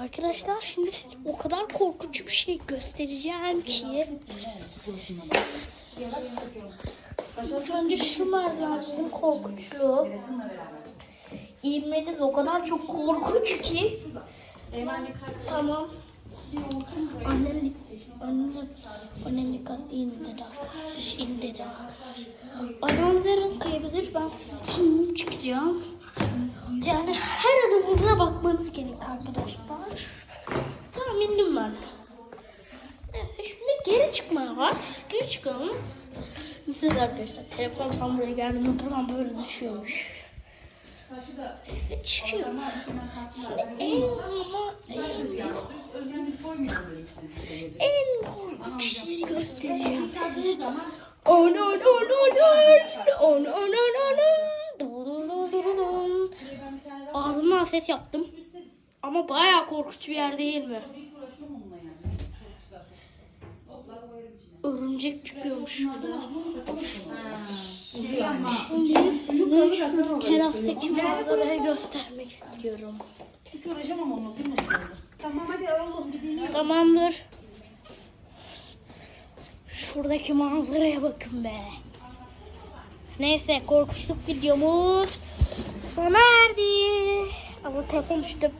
Arkadaşlar şimdi o kadar korkunç bir şey göstereceğim ki. İlk önce şu merdivenlerin korkunçluğu. İğmeniz o kadar çok korkunç ki. Tamam. Annem, annem, annem dikkatli indir arkadaş. İndir arkadaş. Ayağımların kayabilir. Ben şimdi çıkacağım. Yani her adımınıza bakmanız gerek arkadaşlar. Tamam indim ben. Evet, şimdi geri çıkmaya var. Geri çıkalım. Mesela arkadaşlar telefon tam buraya geldiğinde buradan böyle düşüyormuş. Neyse çıkıyoruz. Şimdi en ama en, korkunç şeyi göstereceğim. On on on on on on on on on Ağzımdan ses yaptım. Ama bayağı korkunç bir yer değil mi? Örümcek çıkıyormuş şurada. Şimdi size şu terastaki manzarayı göstermek istiyorum. Hiç uğraşamam onunla. Tamam hadi oğlum gidin. Tamamdır. Şuradaki manzaraya bakın be. Neyse korkunçluk videomuz sona erdi. Ama telefon işte.